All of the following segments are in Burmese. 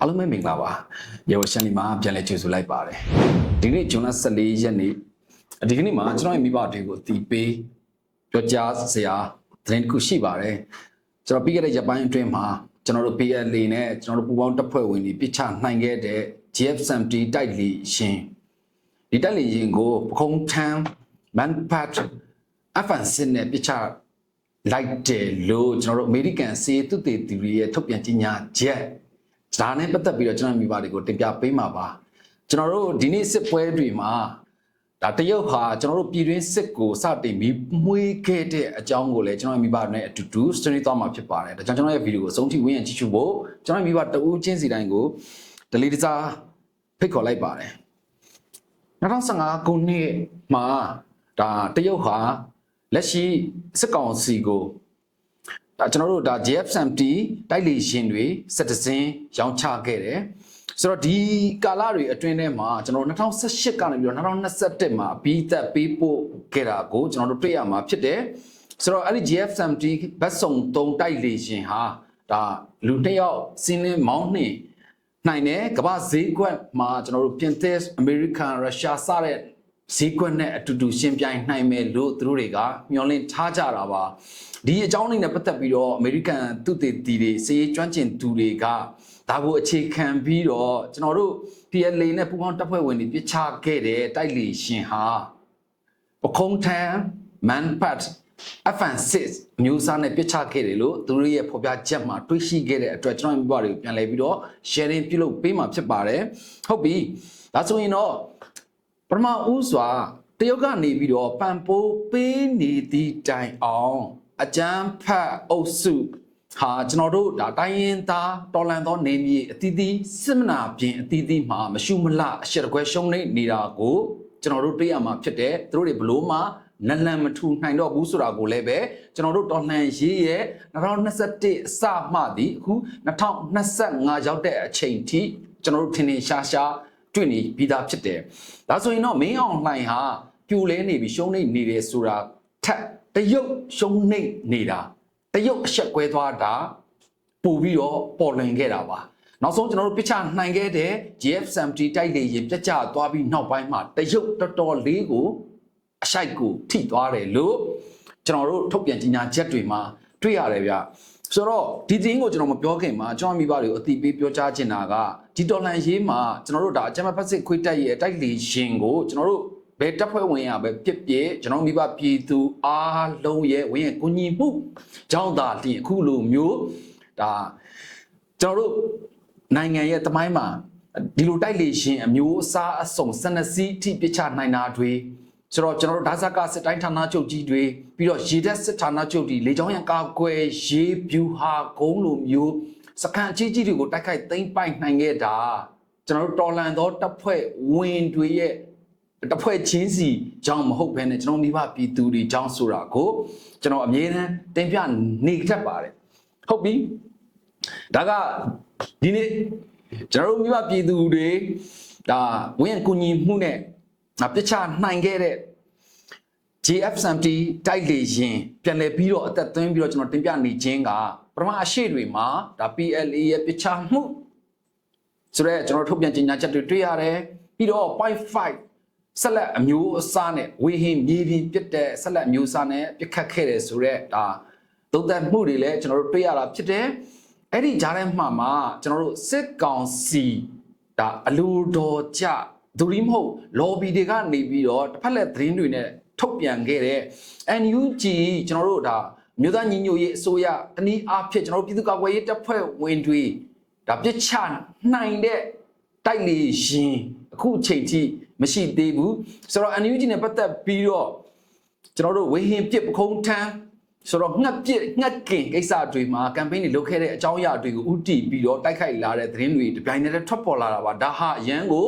အားလုံးပဲမင်္ဂလာပါရေဝရှန်လီမှာပြန်လဲကြိုဆိုလိုက်ပါတယ်ဒီနေ့ဇွန်လ14ရက်နေ့ဒီကနေ့မှာကျွန်တော်ရဲ့မိဘတွေကိုအတီးပေးပြောကြားစရာသတင်းတစ်ခုရှိပါတယ်ကျွန်တော်ပြီးခဲ့တဲ့ရက်ပိုင်းအတွင်းမှာကျွန်တော်တို့ PLA နဲ့ကျွန်တော်တို့ပူပေါင်းတပ်ဖွဲ့ဝင်တွေပြစ်ချနိုင်ခဲ့တဲ့ GF70 တိုက်လီရှင်ဒီတိုက်လီရှင်ကိုပခုံးထမ်းမန်ပတ်အဖန်စင်နဲ့ပြစ်ချလိုက်တယ်လို့ကျွန်တော်တို့အမေရိကန်စီတုတေတီရီရဲ့ထုတ်ပြန်ကြေညာချက် ဒါနဲ့ပတ်သက်ပြီးတော့ကျွန်တော်မိဘတွေကိုတင်ပြပေးမှာပါကျွန်တော်တို့ဒီနေ့စစ်ပွဲတွေမှာဒါတရုတ်ဟာကျွန်တော်တို့ပြည်တွင်းစစ်ကိုစတင်ပြီးမှွေးခဲ့တဲ့အကြောင်းကိုလည်းကျွန်တော်မိဘနဲ့အတူတူဆွေးနွေးသွားမှာဖြစ်ပါတယ်ဒါကြောင့်ကျွန်တော်ရဲ့ဗီဒီယိုကိုအဆုံးထိဝင်ရကြည့်ရှုဖို့ကျွန်တော်မိဘတဦးချင်းစီတိုင်းကိုဒလီတစားဖိတ်ခေါ်လိုက်ပါတယ်2015ခုနှစ်မှာဒါတရုတ်ဟာလက်ရှိစစ်ကောင်စီကို ဒါကျွန်တော်တို့ဒါ JF70 တိုက်လေရှင်တွေစက်တစင်းရောင်းချခဲ့တယ်ဆိုတော့ဒီကာလတွေအတွင်းထဲမှာကျွန်တော်တို့2018ကနေပြီးတော့2021မှာပြီးသက်ပေးပို့ခဲ့တာကိုကျွန်တော်တို့တွေ့ရမှာဖြစ်တယ်ဆိုတော့အဲ့ဒီ JF70 ဘတ်စုံ3တိုက်လေရှင်ဟာဒါလူတစ်ယောက်စင်းလင်းမောင်းနှင်နိုင်တယ်ကမ္ဘာဈေးကွက်မှာကျွန်တော်တို့ပြင်သစ်အမေရိကန်ရုရှားစတဲ့ ဈေးကွက်နဲ့အတူတူရှင်ပြိုင်နိုင်မယ်လို့သူတို့တွေကမျှော်လင့်ထားကြတာပါဒီအကြောင်းလေးနဲ့ပတ်သက်ပြီးတော့အမေရိကန်သူတေတီတွေစီးရေးကျွမ်းကျင်သူတွေကဒါကိုအခြေခံပြီးတော့ကျွန်တော်တို့ PLA နဲ့ပူးပေါင်းတပ်ဖွဲ့ဝင်တွေပြစ်ချခဲ့တဲ့တိုက်လီရှင်ဟာပခုံးထန်မန်ပတ် FN6 မျိုးစားနဲ့ပြစ်ချခဲ့တယ်လို့သူတို့ရဲ့ဖော်ပြချက်မှာတွေ့ရှိခဲ့တဲ့အတွက်ကျွန်တော်မိဘတွေကိုပြန်လည်ပြီးတော့ sharing ပြုလုပ်ပေးမှာဖြစ်ပါတယ်ဟုတ်ပြီဒါဆိုရင်တော့ ပထမဦးစွာတရုတ်ကနေပြီးတော့ပံပိုးပေးနေသည့်တိုင်အောင်အကြမ်းဖက်အုပ်စုဟာကျွန်တော်တို့ဒါတိုင်းရင်သားတော်လန်သောနေမြေအသီးသီးစစ်မနာပြင်အသီးသီးမှာမရှုမလှအရှက်တကွဲရှုံးနေနေတာကိုကျွန်တော်တို့တွေ့ရမှာဖြစ်တယ်သူတို့တွေဘလို့မှနလန်မထူနိုင်တော့ဘူးဆိုတာကိုလည်းပဲကျွန်တော်တို့တော်လှန်ရေးရဲ့2021အစမှသည်အခု2025ရောက်တဲ့အချိန်ထိကျွန်တော်တို့ထင်ထင်ရှားရှား တွေ့နေပြီးသားဖြစ်တယ်ဒါဆိုရင်တော့မင်းအောင်လှိုင်ဟာပြိုလဲနေပြီးရှုံးနေနေတယ်ဆိုတာထက်တရုတ်ရှုံးနေနေတာတရုတ်အဆက်ကွဲသွားတာပို့ပြီးတော့ပေါ်လွင်ခဲ့တာပါနောက်ဆုံးကျွန်တော်တို့ပြချနိုင်ခဲ့တဲ့ GF70 တိုက်လေရင်ပြတ်ကျသွားပြီးနောက်ပိုင်းမှာတရုတ်တော်တော်လေးကိုအရှိုက်ကိုထိသွားတယ်လို့ကျွန်တော်တို့ထုတ်ပြန်ကြေညာချက်တွေမှာတွေ့ရတယ်ဗျ ဆိုတော့ဒီတင်းကိုကျွန်တော်မပြောခင်မှာကျွန်တော်မိဘတွေကိုအတိပေးပြောကြားချင်တာကဒီတော်လန်ရေးမှာကျွန်တော်တို့ဒါအကြမ်းဖက်စစ်ခွေးတက်ရဲ့တိုက်လေရှင်ကိုကျွန်တော်တို့ဘယ်တပ်ဖွဲ့ဝင်ရပဲပြစ်ပြစ်ကျွန်တော်မိဘပြည်သူအားလုံးရဲ့ဝင်ရဲ့ကိုညီမှုကြောင်းသာလျင်အခုလိုမျိုးဒါကျွန်တော်တို့နိုင်ငံရဲ့တမိုင်းမှာဒီလိုတိုက်လေရှင်အမျိုးအစားအစုံစနစီအထိပြစ်ချနိုင်တာတွေ ဆိုတော့ကျွန်တော်တို့ဒါဇကစစ်တိုင်းဌာနချုပ်ကြီးတွေပြီးတော့ရေတပ်စစ်ဌာနချုပ်တွေလေကြောင်းရန်ကာကွယ်ရေးဗျူဟာကုန်းလိုမျိုးစကန်အကြီးကြီးတွေကိုတိုက်ခိုက်သိမ်းပိုက်နိုင်ခဲ့တာကျွန်တော်တို့တော်လန်သောတပ်ဖွဲ့ဝင်တွေရဲ့တစ်ဖွဲ့ချင်းစီကြောင်းမဟုတ်ဘဲနဲ့ကျွန်တော်မိဘပြည်သူတွေကြောင်းဆိုတာကိုကျွန်တော်အမြဲတမ်းတင်ပြနေတတ်ပါတယ်ဟုတ်ပြီဒါကဒီနေ့ကျွန်တော်တို့မိဘပြည်သူတွေဒါဝင်းကူညီမှုနဲ့ ပြစ်ချနိုင်ခဲ့တဲ့ JF70 တိုက်လေရင်ပြန်လည်ပြီးတော့အသက်သွင်းပြီးတော့ကျွန်တော်တင်ပြနေခြင်းကပထမအရှိတွေမှာဒါ PLA ရဲ့ပြစ်ချမှုဆိုတော့ကျွန်တော်ထုတ်ပြန်ကြေညာချက်တွေတွေ့ရတယ်ပြီးတော့ .5 ဆက်လက်အမျိုးအစားနဲ့ဝေဟင်မြေပြင်ပြစ်တဲ့ဆက်လက်အမျိုးအစားနဲ့ပြစ်ခတ်ခဲ့တယ်ဆိုတော့ဒါသုံးသပ်မှုတွေလည်းကျွန်တော်တို့တွေ့ရတာဖြစ်တယ်အဲ့ဒီကြားထဲမှာမှကျွန်တော်တို့စစ်ကောင်စီဒါအလိုတော်ကြ ဒူရီမဟုတ် lobby တွေကနေပြီးတော့တစ်ဖက်လက်သတင်းတွေနဲ့ထုတ်ပြန်ခဲ့တဲ့ NUG ကျွန်တော်တို့ဒါမြို့သားညီညွတ်ရေးအစိုးရတနည်းအားဖြင့်ကျွန်တော်တို့ပြည်သူ့ကာကွယ်ရေးတပ်ဖွဲ့ဝင်တွေဒါပြစ်ချနိုင်တဲ့တိုက်လေရှင်အခုအချိန်ထိမရှိသေးဘူးဆိုတော့ NUG နဲ့ပတ်သက်ပြီးတော့ကျွန်တော်တို့ဝေဟင်ပြစ်ပခုံးထမ်းဆိုတော့ငှက်ပြစ်ငှက်ကင်ကိစ္စတွေမှာကမ်ပိန်းတွေလုပ်ခဲ့တဲ့အကြောင်းအရာတွေကိုဥတီပြီးတော့တိုက်ခိုက်လာတဲ့သတင်းတွေတပြိုင်တည်းထွက်ပေါ်လာတာပါဒါဟာအရန်ကို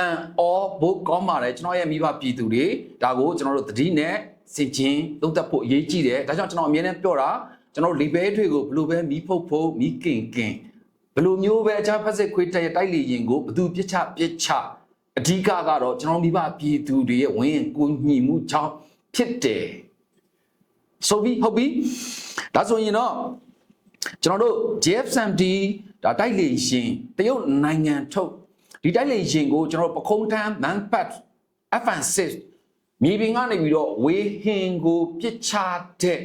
အန်အောဘိုးကောင်းပါတယ်ကျွန်တော်ရဲ့မိဘပြည်သူတွေဒါကိုကျွန်တော်တို့သတိနဲ့စင်ချင်းသုံးသပ်ဖို့အရေးကြီးတယ်ဒါကြောင့်ကျွန်တော်အမြဲတမ်းပြောတာကျွန်တော်လီဘဲထွေကိုဘယ်လိုပဲမီးဖုတ်ဖုတ်မီးကင်ကင်ဘယ်လိုမျိုးပဲအချဖက်စစ်ခွေးတက်ရဲ့တိုက်လေရင်ကိုဘသူပြစ်ချပြစ်ချအဓိကကတော့ကျွန်တော်မိဘပြည်သူတွေရဲ့ဝင်းကူညီမှုကြောင့်ဖြစ်တယ်ဆိုပြီးဟုတ်ပြီဒါဆိုရင်တော့ကျွန်တော်တို့ JF70 ဒါတိုက်လေရှင်တရုတ်နိုင်ငံထုတ် ဒီတိုက်လေရှင်ကိုကျွန်တော်တို့ပခုံးထမ်း manpat FN6 မြေပြင်ကနေပြီးတော့ဝေဟင်ကိုပြစ်ချတဲ့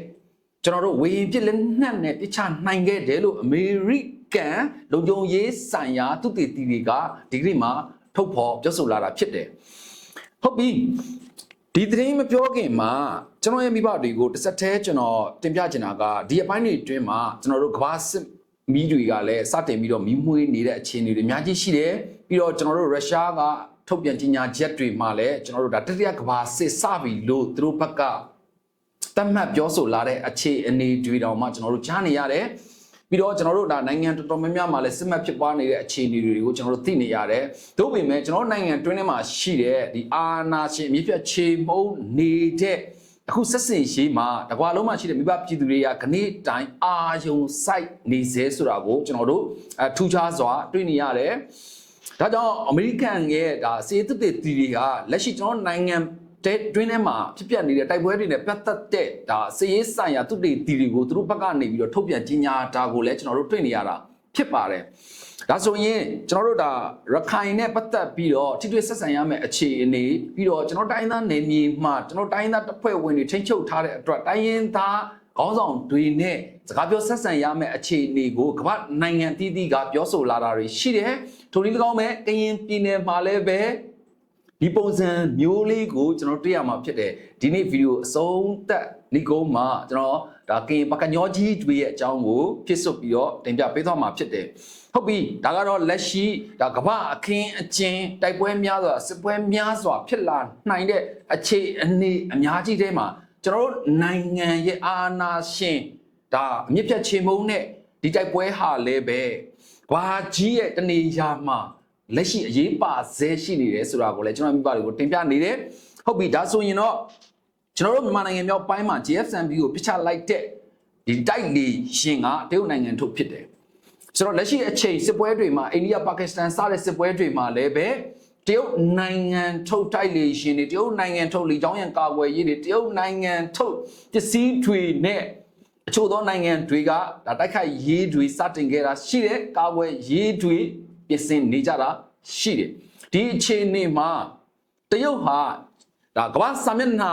ကျွန်တော်တို့ဝေဟင်ပြစ်လက်နက်နဲ့ပြစ်ချနိုင်ခဲ့တယ်လို့အမေရိကန်လုံခြုံရေးဆိုင်ရာသူတည်တည်တွေကဒီကနေ့မှာထုတ်ဖော်ပြောဆိုလာတာဖြစ်တယ်ဟုတ်ပြီဒီသတင်းမပြောခင်မှာကျွန်တော်ရဲ့မိဘတွေကိုတစ်ဆက်တည်းကျွန်တော်တင်ပြချင်တာကဒီအပိုင်းတွေအတွင်းမှာကျွန်တော်တို့ကမ္ဘာစစ် မီးတွေကလည်းစတင်ပြီးတော့မီးမွှေးနေတဲ့အခြေအနေတွေအများကြီးရှိတယ်ပြီးတော့ကျွန်တော်တို့ရုရှားကထုတ်ပြန်ကြေညာချက်တွေမှာလည်းကျွန်တော်တို့ဒါတတိယကမ္ဘာစစ်စပြီလို့သူတို့ဘက်ကတတ်မှတ်ပြောဆိုလာတဲ့အခြေအနေတွေတောင်မှကျွန်တော်တို့ကြားနေရတယ်ပြီးတော့ကျွန်တော်တို့ဒါနိုင်ငံတော်တော်များများမှာလည်းစစ်မှတ်ဖြစ်ပွားနေတဲ့အခြေအနေတွေကိုကျွန်တော်တို့သိနေရတယ်။သို့ပေမဲ့ကျွန်တော်တို့နိုင်ငံတွင်းထဲမှာရှိတဲ့ဒီအာနာရှင်အမြင့်ပြတ်ခြေမုံနေတဲ့ အခုဆက်စင်ရှိမှာတကွာလုံးမှာရှိတဲ့မိဘပြည်သူတွေကခနေ့တိုင်းအာယုံစိုက်နေစေဆိုတာကိုကျွန်တော်တို့အထူးခြားစွာတွေ့နေရတယ်။ဒါကြောင့်အမေရိကန်ရဲ့ဒါစေတုတေတီတွေကလက်ရှိကျွန်တော်နိုင်ငံတဲ့တွင်းထဲမှာဖြစ်ပျက်နေတဲ့တိုက်ပွဲတွေနဲ့ပတ်သက်တဲ့ဒါစည်ရေးဆိုင်ရာသူတေတီတွေကိုသူတို့ဘက်ကနေပြီးတော့ထုတ်ပြန်ကြီးညာတာကိုလည်းကျွန်တော်တို့တွေ့နေရတာဖြစ်ပါတယ်။ ဒါဆိုရင်ကျွန်တော်တို့ဒါရခိုင်နဲ့ပတ်သက်ပြီးတော့ထိတွေ့ဆက်ဆံရမယ့်အခြေအနေပြီးတော့ကျွန်တော်တိုင်းသားနယ်မြေမှာကျွန်တော်တိုင်းသားတပ်ဖွဲ့ဝင်တွေထိန်းချုပ်ထားတဲ့အတွက်တိုင်းရင်းသားခေါင်းဆောင်တွေနဲ့စကားပြောဆက်ဆံရမယ့်အခြေအနေကိုကမ္ဘာနိုင်ငံအသီးသီးကပြောဆိုလာတာတွေရှိတယ်။ထိုနည်း၎င်းပဲကရင်ပြည်နယ်မှာလည်းပဲဒီပုံစံမျိုးလေးကိုကျွန်တော်တွေ့ရမှာဖြစ်တယ်ဒီနေ့ဗီဒီယိုအဆုံးသက်နီကုန်းမှာကျွန်တော်ဒါကရင်ပကညောကြီးတွေရဲ့အကြောင်းကိုဖြစ်စွပြီးတော့တင်ပြပေးသွားမှာဖြစ်တယ် ဟုတ်ပြီဒါကတော့လက်ရှိဒါကမ္ဘာအခင်းအကျင်းတိုက်ပွဲများစွာစစ်ပွဲများစွာဖြစ်လာနိုင်တဲ့အခြေအနေအများကြီးထဲမှာကျွန်တော်တို့နိုင်ငံရဲ့အာဏာရှင်ဒါအမြင့်ဖြတ်ချေမုန်းတဲ့ဒီတိုက်ပွဲဟာလည်းပဲဘာကြီးရဲ့တနေရာမှာလက်ရှိအရေးပါဆဲရှိနေတယ်ဆိုတာကိုလည်းကျွန်တော်မိဘတွေကိုတင်ပြနေတယ်ဟုတ်ပြီဒါဆိုရင်တော့ကျွန်တော်တို့မြန်မာနိုင်ငံမြောက်ပိုင်းမှာ GFSMB ကိုပြချလိုက်တဲ့ဒီတိုက်လေရှင်ကတရုတ်နိုင်ငံထုတ်ဖြစ်တယ် ဆိုတော့လက်ရှိအချိန်စစ်ပွဲတွေမှာအိန္ဒိယပါကစ္စတန်စတဲ့စစ်ပွဲတွေမှာလည်းပဲတရုတ်နိုင်ငံထုတ်တိုက်လေရှင်တွေတရုတ်နိုင်ငံထုတ်လေကြောင်းရန်ကာကွယ်ရေးတွေတရုတ်နိုင်ငံထုတ်ပစ္စည်းတွေနဲ့အချို့သောနိုင်ငံတွေကဒါတိုက်ခိုက်ရေးတွေစတင်ခဲ့တာရှိတယ်ကာကွယ်ရေးတွေပြင်ဆင်နေကြတာရှိတယ်ဒီအခြေအနေမှာတရုတ်ဟာဒါကမ္ဘာစာမျက်နှာ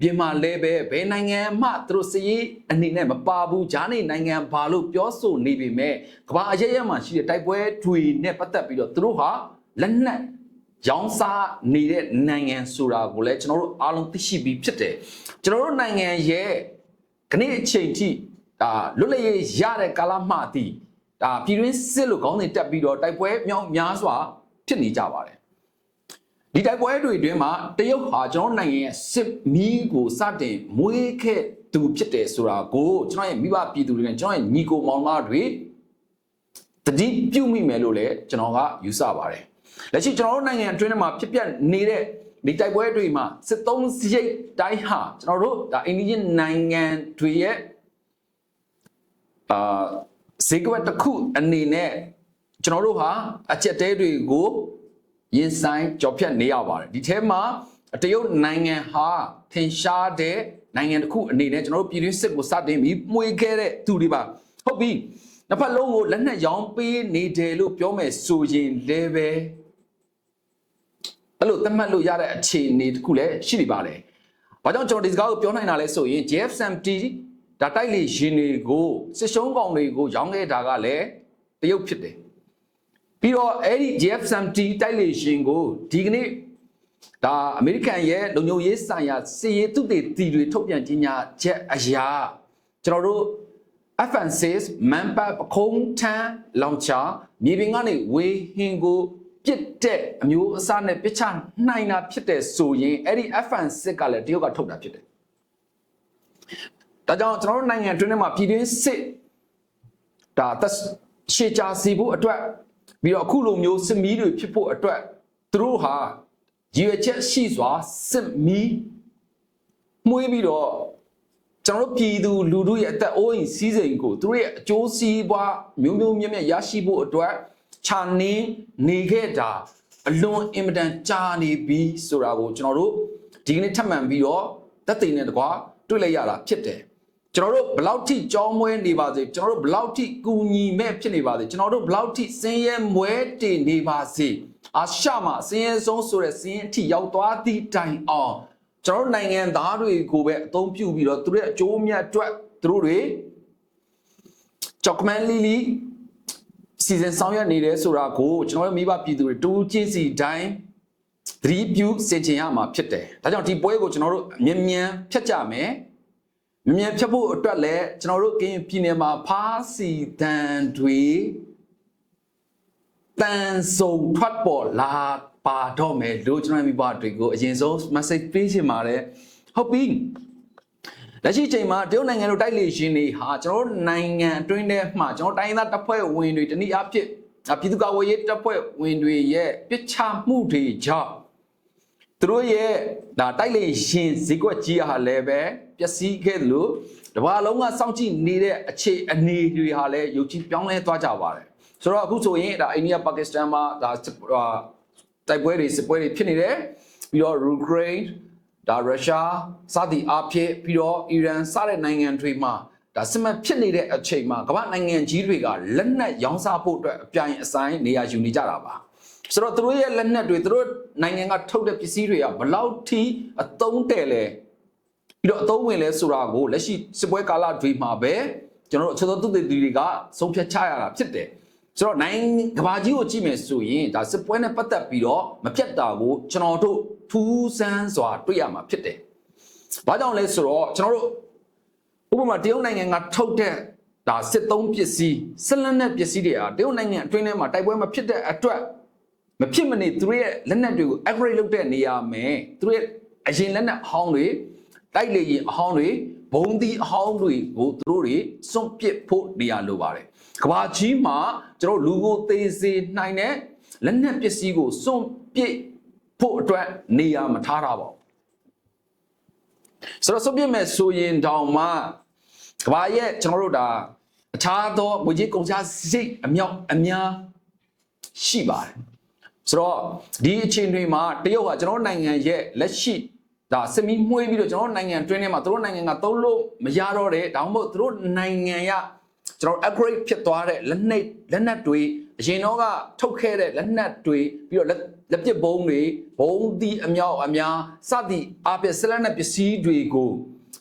ပြင်မာလဲပဲဘယ်နိုင်ငံမှသူတို့စည်ရေးအနေနဲ့မပါဘူးဂျာနေနိုင်ငံဘာလို့ပြောဆိုနေပေမဲ့ကမ္ဘာအရရက်မှာရှိတဲ့တိုက်ပွဲတွေနဲ့ပတ်သက်ပြီးတော့သူတို့ဟာလက်နက်ရောင်းစားနေတဲ့နိုင်ငံဆိုတာကိုလည်းကျွန်တော်တို့အားလုံးသိရှိပြီးဖြစ်တယ်ကျွန်တော်တို့နိုင်ငံရဲ့ခဏအချိန်ထိဒါလွတ်လပ်ရေးရတဲ့ကာလမှအသည့်ဒါပြည်တွင်းစစ်လို့ခေါင်းစဉ်တက်ပြီးတော့တိုက်ပွဲမြောက်များစွာဖြစ်နေကြပါတယ် ဒီတိုက်ပွဲတွေအတွင်းမှာတရုတ်ဟာကျွန်တော်နိုင်ငံရဲ့စစ်မီးကိုစတင်မွေးခဲ့သူဖြစ်တယ်ဆိုတာကိုကျွန်တော်ရဲ့မိဘပြည်သူတွေနဲ့ကျွန်တော်ရဲ့ညီကိုမောင်မတွေတတိပြုမိမယ်လို့လည်းကျွန်တော်ကယူဆပါတယ်လက်ရှိကျွန်တော်တို့နိုင်ငံအတွင်းမှာဖြစ်ပျက်နေတဲ့ဒီတိုက်ပွဲတွေမှာစစ်သုံးစရိတ်တိုင်းဟာကျွန်တော်တို့ဒါအိန္ဒိယနိုင်ငံတွေရဲ့အာဈေးကွက်တစ်ခုအနေနဲ့ကျွန်တော်တို့ဟာအချက်တဲတွေကို ရင်ဆိုင်ကြော်ဖြတ်နေရပါတယ်ဒီထဲမှာတရုတ်နိုင်ငံဟာထင်ရှားတဲ့နိုင်ငံတစ်ခုအနေနဲ့ကျွန်တော်တို့ပြည်တွင်းစစ်ကိုစတင်ပြီးမှုေးခဲ့တဲ့သူတွေပါဟုတ်ပြီနှစ်ဖက်လုံးကိုလက်နက်ရောင်းပေးနေတယ်လို့ပြောမယ်ဆိုရင်လည်းပဲအဲ့လိုသတ်မှတ်လို့ရတဲ့အခြေအနေတစ်ခုလည်းရှိနေပါလေ။ဘာကြောင့်ကျွန်တော်ဒီစကားကိုပြောနိုင်တာလဲဆိုရင် JFSMT ဒါတိုက်လေရှင်တွေကိုစစ်ရှုံးကောင်တွေကိုရောင်းခဲ့တာကလည်းတရုတ်ဖြစ်တယ် ပြီးတော့အဲ့ဒီ JF70 တိုက်လေရှင်ကိုဒီကနေ့ဒါအမေရိကန်ရဲ့လုံခြုံရေးဆိုင်ရာစစ်ရေးသူတေတီတွေထုတ်ပြန်ကြေညာချက်အရာကျွန်တော်တို့ FN6 Manpa ပခုံးထန်းလောင်ချာမြေပြင်ကနေဝေဟင်ကိုပြစ်တဲ့အမျိုးအစားနဲ့ပစ်ချနိုင်တာဖြစ်တဲ့ဆိုရင်အဲ့ဒီ FN6 ကလည်းတရုတ်ကထုတ်တာဖြစ်တယ်ဒါကြောင့်ကျွန်တော်တို့နိုင်ငံအတွင်းထဲမှာပြည်တွင်းစစ်ဒါသက်ရှေ့ချစီဖို့အတွက် ပြီးတော့အခုလိုမျိုးစစ်မီးတွေဖြစ်ဖို့အတွက်သူတို့ဟာရည်ရွယ်ချက်ရှိစွာစစ်မီးမှုေးပြီးတော့ကျွန်တော်တို့ပြည်သူလူထုရဲ့အသက်အိုးအိမ်စီးစိမ်ကိုသူတို့ရဲ့အကျိုးစီးပွားမျိုးမျိုးမြတ်မြတ်ရရှိဖို့အတွက်ခြာနင်းနေခဲ့တာအလွန်အင်မတန်ကြာနေပြီဆိုတာကိုကျွန်တော်တို့ဒီကနေ့ထပ်မံပြီးတော့သက်သေနဲ့တကွာတွေ့လိုက်ရတာဖြစ်တယ် ကျွန်တော်တို့ဘလောက်ထိကြောင်းမွဲနေပါစေကျွန်တော်တို့ဘလောက်ထိကူညီမဲ့ဖြစ်နေပါစေကျွန်တော်တို့ဘလောက်ထိစင်းရဲမွဲတည်နေပါစေအာရှမှာစင်းရဲဆုံးဆိုတဲ့စင်းရဲအထိရောက်သွားသည့်တိုင်အောင်ကျွန်တော်တို့နိုင်ငံသားတွေကိုပဲအသုံးပြုပြီးတော့သူတို့ရဲ့အကျိုးမြတ်အတွက်သူတို့တွေကြောက်ကမန်လီလီစီစဉ်ဆောင်ရွက်နေတယ်ဆိုတာကိုကျွန်တော်တို့မိဘပြည်သူတွေတူးချင်းစီတိုင်းသတိပြုစင်ချင်ရမှာဖြစ်တယ်ဒါကြောင့်ဒီပွဲကိုကျွန်တော်တို့အမြင်မြန်ဖြတ်ကြမယ် မြင်မြန်ဖြတ်ဖို့အတွက်လည်းကျွန်တော်တို့ကရင်ပြည်နယ်မှာဖားစီတန်တွေတန်ဆုံထွက်ပေါ်လာပါတော့မယ်လို့ကျွန်တော်မိဘတွေကိုအရင်ဆုံး message ပေးချင်ပါတယ်ဟုတ်ပြီလက်ရှိချိန်မှာတရုတ်နိုင်ငံတို့တိုက်လေရှင်တွေဟာကျွန်တော်တို့နိုင်ငံအတွင်းထဲမှာကျွန်တော်တိုင်းသားတပ်ဖွဲ့ဝင်တွေတနည်းအားဖြင့်အပြည်သူ့ကာကွယ်ရေးတပ်ဖွဲ့ဝင်တွေရဲ့ပြစ်ချမှုတွေကြောင့် သူတို့ရဲ့ဒါတိုက်လေရှင်ဈေးကွက်ကြီးဟာလည်းပဲပျက်စီးခဲ့သလိုတဘာလုံးကစောင့်ကြည့်နေတဲ့အခြေအနေတွေဟာလည်းယုံကြည်ပြောင်းလဲသွားကြပါတယ်ဆိုတော့အခုဆိုရင်ဒါအိန္ဒိယပါကစ္စတန်မှာဒါတိုက်ပွဲတွေစစ်ပွဲတွေဖြစ်နေတယ်ပြီးတော့ယူကရိန်းဒါရုရှားစသည်အဖြစ်ပြီးတော့အီရန်စတဲ့နိုင်ငံတွေမှာဒါစစ်မှန်ဖြစ်နေတဲ့အချိန်မှာကမ္ဘာနိုင်ငံကြီးတွေကလက်နက်ရောင်းစားဖို့အတွက်အပြိုင်အဆိုင်နေရာယူနေကြတာပါ ဆိုတော့သူတို့ရဲ့လက်နက်တွေသူတို့နိုင်ငံကထုတ်တဲ့ပစ္စည်းတွေကဘလောက်ထိအသုံးတဲ့လဲပြီးတော့အသုံးဝင်လဲဆိုတာကိုလက်ရှိစစ်ပွဲကာလတွေမှာပဲကျွန်တော်တို့အချက်တော်သူတွေတွေကဆုံးဖြတ်ချရတာဖြစ်တယ်ဆိုတော့နိုင်ကဘာကြီးကိုကြည့်မယ်ဆိုရင်ဒါစစ်ပွဲနဲ့ပတ်သက်ပြီးတော့မပြတ်တာကိုကျွန်တော်တို့ထူးဆန်းစွာတွေ့ရမှာဖြစ်တယ်။ဘာကြောင့်လဲဆိုတော့ကျွန်တော်တို့ဥပမာတရုတ်နိုင်ငံကထုတ်တဲ့ဒါစစ်သုံးပစ္စည်းဆက်လက်နဲ့ပစ္စည်းတွေဟာတရုတ်နိုင်ငံအတွင်းထဲမှာတိုက်ပွဲမဖြစ်တဲ့အတွက် မဖြစ်မနေသူတို့ရဲ့လက်နက်တွေကို upgrade လုပ်တဲ့နေရာမှာသူတို့ရဲ့အရင်လက်နက်အဟောင်းတွေတိုက်လေရင်အဟောင်းတွေဘုံသီးအဟောင်းတွေကိုသူတို့တွေစွန့်ပစ်ဖို့နေရာလိုပါတယ်။ကဘာကြီးမှာကျွန်တော်လူကိုသေးစေနိုင်တဲ့လက်နက်ပစ္စည်းကိုစွန့်ပစ်ဖို့အတွက်နေရာမထားတာပေါ့ဆိုတော့စွန့်ပစ်မဲ့ဆိုရင်တောင်မှကဘာရဲ့ကျွန်တော်တို့ဒါအခြားသောငွေကြေးကုန်ကျစရိတ်အမြောက်အများရှိပါတယ် ဆိုတော့ဒီအချိန်တွေမှာတရုတ်ကကျွန်တော်နိုင်ငံရဲ့လက်ရှိဒါစမီမှုေးပြီးတော့ကျွန်တော်နိုင်ငံတွင်းထဲမှာသူတို့နိုင်ငံကသုံးလို့မရတော့တဲ့ဒါမှမဟုတ်သူတို့နိုင်ငံရကျွန်တော် upgrade ဖြစ်သွားတဲ့လက်နက်လက်နက်တွေအရင်တော့ကထုတ်ခဲ့တဲ့လက်နက်တွေပြီးတော့လက်လက်ပစ်ဘုံတွေဘုံသီးအမြောက်အများစသည်အပြည့်ဆက်လက်နဲ့ပစ္စည်းတွေကို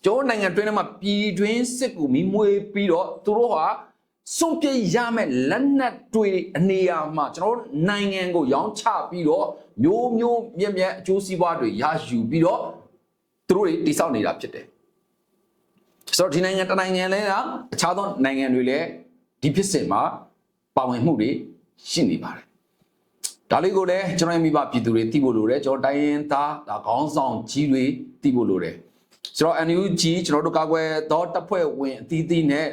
ကျွန်တော်နိုင်ငံတွင်းထဲမှာပြည်တွင်းစစ်ကူမိမွေးပြီးတော့သူတို့ဟာ စွန့်ပစ်ရမယ့်လက်နက်တွေအနေအမှာကျွန်တော်နိုင်ငံကိုရောင်းချပြီးတော့မျိုးမျိုးမြက်မြက်အကျိုးစီးပွားတွေရယူပြီးတော့သူတို့တွေတိစောက်နေတာဖြစ်တယ်ဆိုတော့ဒီနိုင်ငံတနိုင်ငံလဲကအခြားသောနိုင်ငံတွေလည်းဒီဖြစ်စဉ်မှာပါဝင်မှုတွေရှိနေပါတယ်ဒါလေးကိုလည်းကျွန်တော်ရဲ့မိဘပြည်သူတွေသိဖို့လိုတယ်ကျွန်တော်တိုင်းရင်းသားဒါခေါင်းဆောင်ကြီးတွေသိဖို့လိုတယ်ကျွန်တော် NUG ကျွန်တော်တို့ကာကွယ်သောတပ်ဖွဲ့ဝင်အသီးသီးနဲ့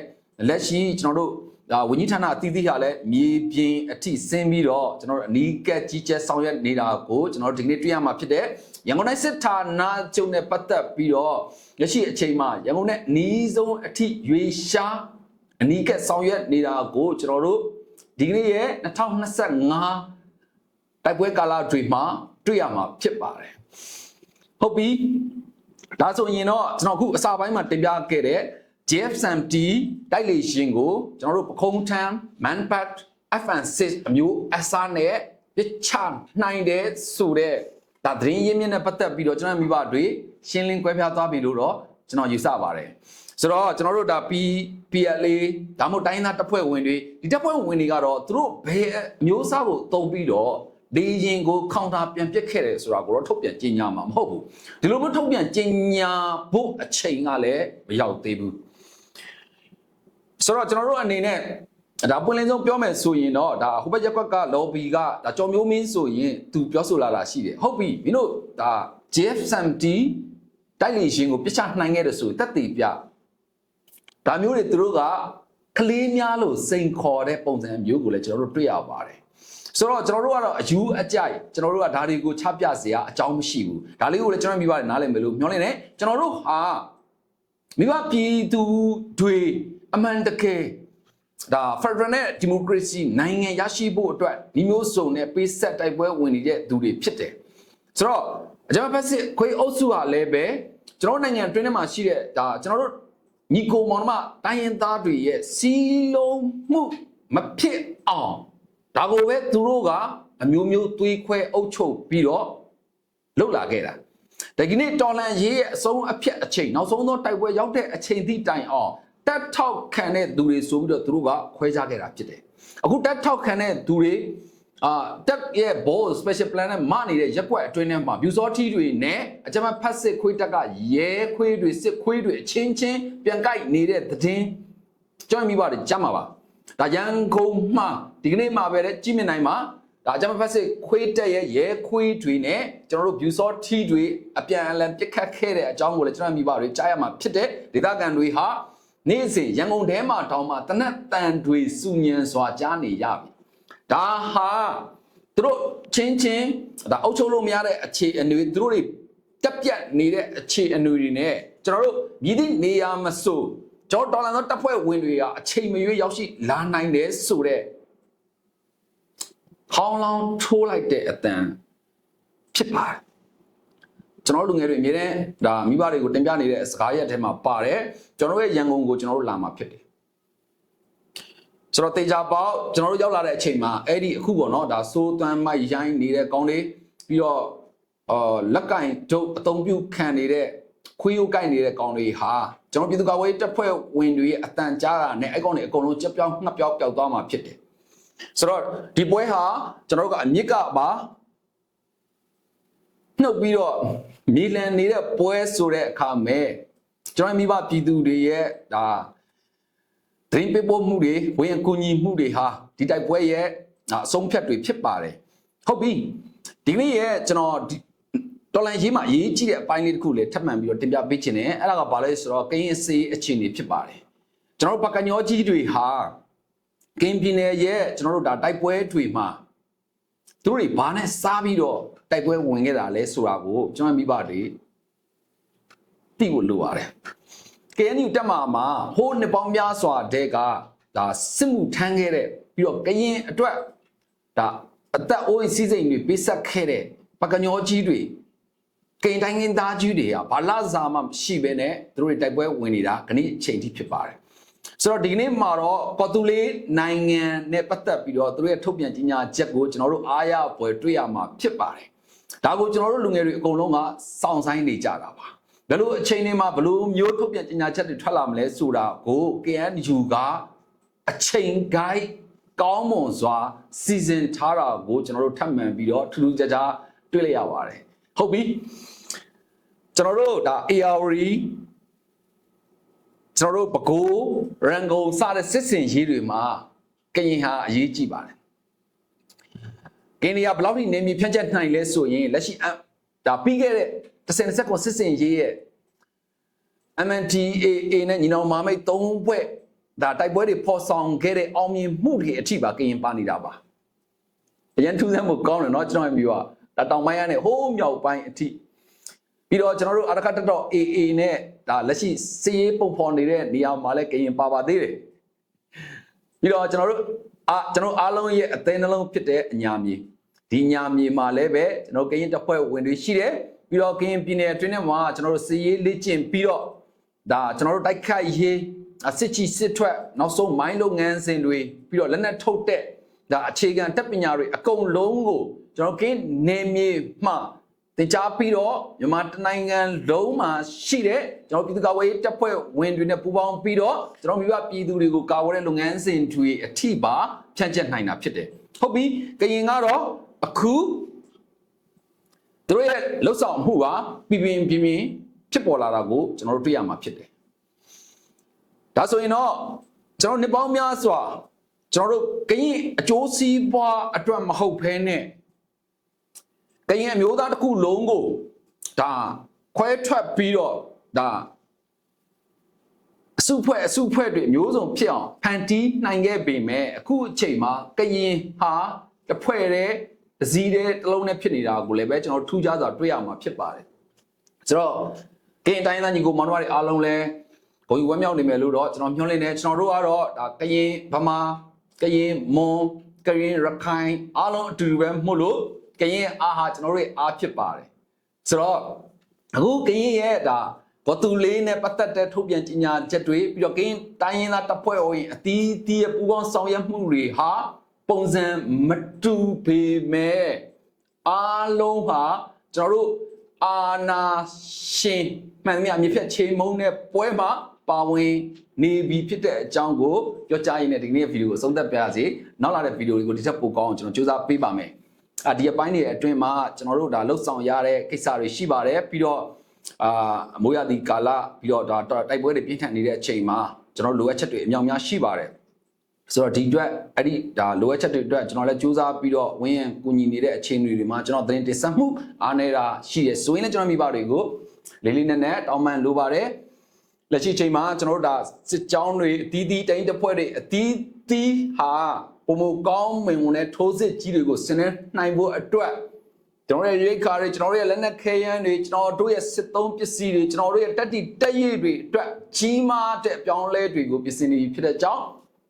လက်ရှိကျွန်တော်တို့ ဒါဝန်ကြီးဌာနအသီးသီးဟာလည်းမြေပြင်အထိဆင်းပြီးတော့ကျွန်တော်တို့အနီးကပ်ကြီးကျယ်ဆောင်ရွက်နေတာကိုကျွန်တော်တို့ဒီကနေ့တွေ့ရမှာဖြစ်တဲ့ရန်ကုန်တိုင်းစစ်ဌာနချုပ်နဲ့ပတ်သက်ပြီးတော့လက်ရှိအချိန်မှာရန်ကုန်နဲ့အနီးဆုံးအထိရွေရှားအနီးကပ်ဆောင်ရွက်နေတာကိုကျွန်တော်တို့ဒီကနေ့ရဲ့2025တိုက်ပွဲကာလတွေမှာတွေ့ရမှာဖြစ်ပါတယ်ဟုတ်ပြီဒါဆိုရင်တော့ကျွန်တော်အခုအစာပိုင်းမှာတင်ပြခဲ့တဲ့ JFSMT တိုက်လေရှင်ကိုကျွန်တော်တို့ပခုံးထမ်း Manpat FN6 အမျိုးအစားနဲ့ပြချနိုင်တဲ့ဆိုတဲ့ဒါသတင်းရင်းမြစ်နဲ့ပတ်သက်ပြီးတော့ကျွန်တော်မိဘတွေရှင်းလင်းကွဲပြားသွားပြီလို့တော့ကျွန်တော်ယူဆပါတယ်ဆိုတော့ကျွန်တော်တို့ဒါ P PLA ဒါမှမဟုတ်တိုင်းသားတပ်ဖွဲ့ဝင်တွေဒီတပ်ဖွဲ့ဝင်တွေကတော့သူတို့ဘယ်အမျိုးအစားကိုတုံးပြီးတော့လေရင်ကိုကောင်တာပြန်ပြစ်ခဲ့တယ်ဆိုတာကိုတော့ထုတ်ပြန်ကြေညာမှာမဟုတ်ဘူးဒီလိုမျိုးထုတ်ပြန်ကြေညာဖို့အချိန်ကလည်းမရောက်သေးဘူး ဆိုတော့ကျွန်တော်တို့အနေနဲ့ဒါပွင့်လင်းဆုံးပြောမယ်ဆိုရင်တော့ဒါဟိုဘက်ရက်ကွက်က lobby ကဒါကြော်မျိုးမင်းဆိုရင်သူပြောဆိုလာတာရှိတယ်ဟုတ်ပြီမင်းတို့ဒါ JF70 တိုက်လေရှင်ကိုပြစ်ချနိုင်ခဲ့တယ်ဆိုတက်တည်ပြဒါမျိုးတွေသူတို့ကကလေးများလို့စိန်ခေါ်တဲ့ပုံစံမျိုးကိုလည်းကျွန်တော်တို့တွေ့ရပါတယ်ဆိုတော့ကျွန်တော်တို့ကတော့အယူအကြိုက်ကျွန်တော်တို့ကဒါတွေကိုချပြစရာအကြောင်းမရှိဘူးဒါလေးကိုလည်းကျွန်တော်မိဘတွေနားလည်မယ်လို့မျှော်လင့်တယ်ကျွန်တော်တို့ဟာမိဘပြည်သူတွေ အမှန်တကယ်ဒါ Federal နဲ့ Democracy နိုင်ငံရရှိဖို့အတွက်ဒီမျိုးစုံနဲ့ပေးဆက်တိုက်ပွဲဝင်နေတဲ့သူတွေဖြစ်တယ်ဆိုတော့အကြမ်းဖက်စစ်ခွေးအုပ်စုဟာလည်းပဲကျွန်တော်နိုင်ငံအတွင်းထဲမှာရှိတဲ့ဒါကျွန်တော်တို့ညီကိုမောင်နှမတိုင်းရင်သားတွေရဲ့စီလုံးမှုမဖြစ်အောင်ဒါကိုပဲသူတို့ကအမျိုးမျိုးသွေးခွဲအုပ်ချုပ်ပြီးတော့လှုပ်လာခဲ့တာဒါကိနေ့တော်လန်ရေးရဲ့အဆုံးအဖြစ်အချိန်နောက်ဆုံးသောတိုက်ပွဲရောက်တဲ့အချိန်ထိတိုင်အောင် တက်ထောက်ခံတဲ့သူတွေဆိုပြီးတော့သူတို့ကခွဲခြားခဲ့တာဖြစ်တယ်အခုတက်ထောက်ခံတဲ့သူတွေအာတက်ရဲ့ ball special plan နဲ့မနေတဲ့ရက်ွက်အတွင်းထဲမှာ view sort တွေနဲ့အကြမ်းဖတ်စစ်ခွေးတက်ကရဲခွေးတွေစစ်ခွေးတွေအချင်းချင်းပြန်ကြိုက်နေတဲ့သတင်းကြောင်းမိပါတယ်ကြားမှာပါဒါရန်ကုန်မှာဒီကနေ့မှာပဲလေကြည့်မြင်နိုင်မှာဒါအကြမ်းဖတ်စစ်ခွေးတက်ရဲ့ရဲခွေးတွေနဲ့ကျွန်တော်တို့ view sort တွေအပြန်အလှန်ပြစ်ခတ်ခဲ့တဲ့အကြောင်းကိုလည်းကျွန်တော်မိပါတွေကြားရမှာဖြစ်တဲ့ဒေသခံတွေဟာ နေ့စဉ်ရန်ကုန်ထဲမှာတောင်မှတနက်တန်တွေစုညံစွာကြားနေရပြီဒါဟာသူတို့ချင်းချင်းဒါအုပ်ချုပ်လို့မရတဲ့အခြေအနေသူတို့တွေတက်ပြတ်နေတဲ့အခြေအနေတွေနဲ့ကျွန်တော်တို့မြည်သည့်နေရာမဆိုကျွန်တော်ဒေါ်လာသောတပ်ဖွဲ့ဝင်တွေကအချိန်မရွေးရောက်ရှိလာနိုင်တယ်ဆိုတော့ဟောင်းလောင်းထိုးလိုက်တဲ့အတန်ဖြစ်ပါတယ် ကျွန်တော်တို့လူငယ်တွေအမြဲတမ်းဒါမိဘတွေကိုတင်ပြနေတဲ့စကားရက်ထဲမှာပါတယ်ကျွန်တော်တို့ရဲ့ရန်ကုန်ကိုကျွန်တော်တို့လာမှာဖြစ်တယ်ကျွန်တော်တေချာပေါက်ကျွန်တော်တို့ရောက်လာတဲ့အချိန်မှာအဲ့ဒီအခုပေါ့နော်ဒါစိုးသွမ်းမိုက်ရိုင်းနေတဲ့ကောင်းလေးပြီးတော့အာလက်ကင်ဒုတ်အသုံးပြုခံနေတဲ့ခွေးရိုးကိုက်နေတဲ့ကောင်းလေးဟာကျွန်တော်ပြည်သူ့ကာကွယ်ရေးတပ်ဖွဲ့ဝင်တွေရဲ့အတန်ကြားတာနဲ့အဲ့ကောင်တွေအကုန်လုံးကြက်ပြောင်းငှက်ပြောင်းပျောက်သွားမှာဖြစ်တယ်ဆိုတော့ဒီပွဲဟာကျွန်တော်တို့ကအမြင့်ကပါ နှုတ်ပြီးတော့မီလန်နေတဲ့ပွဲဆိုတဲ့အခါမဲ့ကျွန်တော်မိဘပြည်သူတွေရဲ့ဒါသတင်းပေးပို့မှုတွေဝင်အကူအညီမှုတွေဟာဒီတိုက်ပွဲရဲ့အဆုံးဖြတ်တွေဖြစ်ပါတယ်ဟုတ်ပြီဒီနေ့ရဲ့ကျွန်တော်ဒီတော်လိုင်းရေးမှာအရေးကြီးတဲ့အပိုင်းလေးတစ်ခုလည်းထပ်မံပြီးတော့တင်ပြပေးခြင်းနဲ့အဲ့ဒါကဘာလဲဆိုတော့ကရင်စေးအခြေအနေဖြစ်ပါတယ်ကျွန်တော်တို့ပကညောကြီးတွေဟာကင်းပြည်နယ်ရဲ့ကျွန်တော်တို့ဒါတိုက်ပွဲတွေမှာသူတို့တွေဘာနဲ့စားပြီးတော့ တိုက်ပွဲဝင်ခဲ့တာလဲဆိုတာကိုကျွန်တော်မိဘတွေသိဖို့လိုပါတယ် KNU တက်မှာမှာဟိုးနှစ်ပေါင်းများစွာတဲကဒါစစ်မှုထမ်းခဲ့တဲ့ပြီးတော့ကရင်အတွက်ဒါအသက်အိုးအိမ်စီးစိမ်တွေပေးဆက်ခဲ့တဲ့ပကညောကြီးတွေကင်တိုင်းကင်းသားကြီးတွေကဘာလာစာမှမရှိဘဲနဲ့သူတို့တွေတိုက်ပွဲဝင်နေတာခဏအချိန်ထိဖြစ်ပါတယ်ဆိုတော့ဒီကနေ့မှာတော့ပေါ်တူလေးနိုင်ငံနဲ့ပတ်သက်ပြီးတော့သူတို့ရဲ့ထုတ်ပြန်ကြေညာချက်ကိုကျွန်တော်တို့အားရပွဲတွေ့ရမှာဖြစ်ပါတယ် ဒါကိုကျွန်တော်တို့လူငယ်တွေအကုန်လုံးကစောင့်ဆိုင်နေကြတာပါဘယ်လိုအချိန်တွေမှာဘယ်လိုမျိုးထုတ်ပြန်ကြေညာချက်တွေထွက်လာမလဲဆိုတာကို KNU ကအချိန်ကိုက်ကောင်းမွန်စွာစီစဉ်ထားတာကိုကျွန်တော်တို့ထပ်မံပြီးတော့ထူးထူးခြားခြားတွေ့လိုက်ရပါတယ်ဟုတ်ပြီကျွန်တော်တို့ဒါ ARD ကျွန်တော်တို့ပဲခူးရန်ကုန်စတဲ့စစ်စင်ရေးတွေမှာကရင်ဟာအရေးကြီးပါတယ် ကင်နီယာဘယ်လောက်ထိနေမြေဖြန့်ချက်နိုင်လဲဆိုရင်လက်ရှိအဒါပြီးခဲ့တဲ့30စက္ကန့်စစ်စင်ရေးရဲ့ MNTAA နဲ့ညီနောင်မာမိတ်၃ဘွဲ့ဒါတိုက်ပွဲတွေဖော်ဆောင်ခဲ့တဲ့အောင်မြင်မှုတွေအထိပါကရင်ပါနေတာပါအရင်ထူးဆန်းမှုကောင်းတယ်เนาะကျွန်တော်မျိုးကဒါတောင်ပိုင်းကနေဟိုးမြောက်ပိုင်းအထိပြီးတော့ကျွန်တော်တို့အရကတတော် AA နဲ့ဒါလက်ရှိစီးရေးပုံဖော်နေတဲ့နေရာမှာလည်းကရင်ပါပါသေးတယ်ပြီးတော့ကျွန်တော်တို့ အာကျွန်တော်အားလုံးရဲ့အသေးနှလုံးဖြစ်တဲ့အညာမြေဒီညာမြေမှာလည်းပဲကျွန်တော်ကရင်တပ်ဖွဲ့ဝင်တွေရှိတယ်ပြီးတော့ကရင်ပြည်နယ်အတွင်းထဲမှာကျွန်တော်တို့စီးရေးလေ့ကျင့်ပြီးတော့ဒါကျွန်တော်တို့တိုက်ခိုက်ရေးအစစ်ချီစစ်ထွက်နောက်ဆုံးမိုင်းလုပ်ငန်းစဉ်တွေပြီးတော့လက်နက်ထုတ်တဲ့ဒါအခြေခံတက်ပညာတွေအကုန်လုံးကိုကျွန်တော်ကင်းနေမြေမှ တင်ကြားပြီးတော့မြန်မာတနိုင်ငံလုံးမှာရှိတဲ့ကျွန်တော်ပြည်သူ့ကာကွယ်ရေးတပ်ဖွဲ့ဝင်တွေနဲ့ပူးပေါင်းပြီးတော့ကျွန်တော်မြို့ပြည်သူတွေကိုကာကွယ်တဲ့လုပ်ငန်းစဉ်တွေအထိပါဖြန့်ကျက်နိုင်တာဖြစ်တယ်ဟုတ်ပြီကရင်ကတော့အခုသူတို့ရဲ့လှုပ်ဆောင်မှုကပြပြင်းပြင်းပြင်းဖြစ်ပေါ်လာတာကိုကျွန်တော်တို့တွေ့ရမှာဖြစ်တယ်ဒါဆိုရင်တော့ကျွန်တော်နှစ်ပေါင်းများစွာကျွန်တော်တို့ကရင်အကျိုးစီးပွားအတွက်မဟုတ်ဘဲနဲ့ ကရင်အမျိုးသားတစ်ခုလုံးကိုဒါခွဲထွက်ပြီးတော့ဒါအစုဖွဲ့အစုဖွဲ့တွေအမျိုးစုံဖြစ်အောင်ဖန်တီးနိုင်ခဲ့ပေမဲ့အခုအချိန်မှာကရင်ဟာတစ်ဖွဲ့တည်းတစ်စီးတည်းတစ်လုံးနဲ့ဖြစ်နေတာကိုလည်းပဲကျွန်တော်ထူးခြားစွာတွေ့ရမှာဖြစ်ပါတယ်ဆိုတော့ကရင်တိုင်းသားညီကိုမောင်တို့တွေအားလုံးလည်းဘုံယူဝမ်းမြောက်နေမယ်လို့တော့ကျွန်တော်ညွှန်လင်းတယ်ကျွန်တော်တို့ကတော့ဒါကရင်ဗမာကရင်မွန်ကရင်ရခိုင်အားလုံးအတူတူပဲမှုလို့ ကရင်အားဟာကျွန်တော်တို့ရဲ့အားဖြစ်ပါတယ်ဆိုတော့အခုကရင်ရဲ့ဒါဘသူလေးနဲ့ပတ်သက်တဲ့ထုတ်ပြန်ကြေညာချက်တွေပြီးတော့ကင်းတိုင်းရင်းသားတပ်ဖွဲ့ဝင်အတီးတီးရဲ့ပူးပေါင်းဆောင်ရွက်မှုတွေဟာပုံစံမတူပေမဲ့အားလုံးဟာကျွန်တော်တို့အာနာရှင်မှန်သမျှအမြင့်ဖြတ်ချိန်မုံတဲ့ပွဲမှာပါဝင်နေပြီဖြစ်တဲ့အကြောင်းကိုပြောကြားရင်းနဲ့ဒီနေ့ဗီဒီယိုကိုအဆုံးသတ်ပြရစီနောက်လာတဲ့ဗီဒီယိုတွေကိုဒီထက်ပိုကောင်းအောင်ကျွန်တော်စူးစမ်းပေးပါမယ် အာဒီအပိုင်းတွေအတွင်းမှာကျွန်တော်တို့ဒါလှုပ်ဆောင်ရတဲ့ကိစ္စတွေရှိပါတယ်ပြီးတော့အာမိုးရသည့်ကာလပြီးတော့ဒါတိုက်ပွဲတွေပြင်းထန်နေတဲ့အချိန်မှာကျွန်တော်လိုအပ်ချက်တွေအများများရှိပါတယ်ဆိုတော့ဒီအတွက်အဲ့ဒီဒါလိုအပ်ချက်တွေအတွက်ကျွန်တော်လည်းစူးစမ်းပြီးတော့ဝင်းရန်ကူညီနေတဲ့အချိန်တွေမှာကျွန်တော်သတင်းတင်ဆက်မှုအားနေတာရှိတယ်ဆိုရင်လည်းကျွန်တော်မိဘတွေကိုလေးလေးနက်နက်တောင်းပန်လိုပါတယ်လက်ရှိချိန်မှာကျွန်တော်တို့ဒါစစ်ကြောင်းတွေအသီးသီးတိုင်းတစ်ဖွဲ့တွေအသီးသီးဟာ ပုံမကောင်းမင်ဝင်တဲ့ထိုးစစ်ကြီးတွေကိုဆင်နေနိုင်ဖို့အတွက်ကျွန်တော်ရဲ့ရိတ်ခါတွေကျွန်တော်တို့ရဲ့လက်နက်ခဲယမ်းတွေကျွန်တော်တို့ရဲ့စစ်သုံးပစ္စည်းတွေကျွန်တော်တို့ရဲ့တက်တီတက်ရည်တွေအတွက်ကြီးမားတဲ့အပြောင်းအလဲတွေကိုပြင်ဆင်နေပြီဖြစ်တဲ့အကြောင်း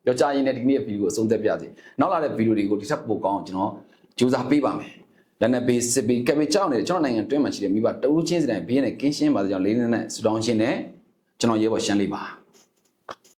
ပြောကြားရင်းနဲ့ဒီနေ့ဗီဒီယိုကိုအဆုံးသတ်ပြစီနောက်လာတဲ့ဗီဒီယိုတွေကိုဒီထက်ပိုကောင်းအောင်ကျွန်တော်ကြိုးစားပေးပါမယ်လက်နက်ပေးစစ်ပေးကပ်ပေးကြောက်နေတဲ့ကျွန်တော်နိုင်ငံတွင်းမှာရှိတဲ့မိဘတဦးချင်းစီတိုင်းဘေးနဲ့ကင်းရှင်းပါစေကြောင်းလေးနက်နဲ့ဆူတောင်းရှင်းနဲ့ကျွန်တော်ရဲဘော်ရှမ်းလေးပါ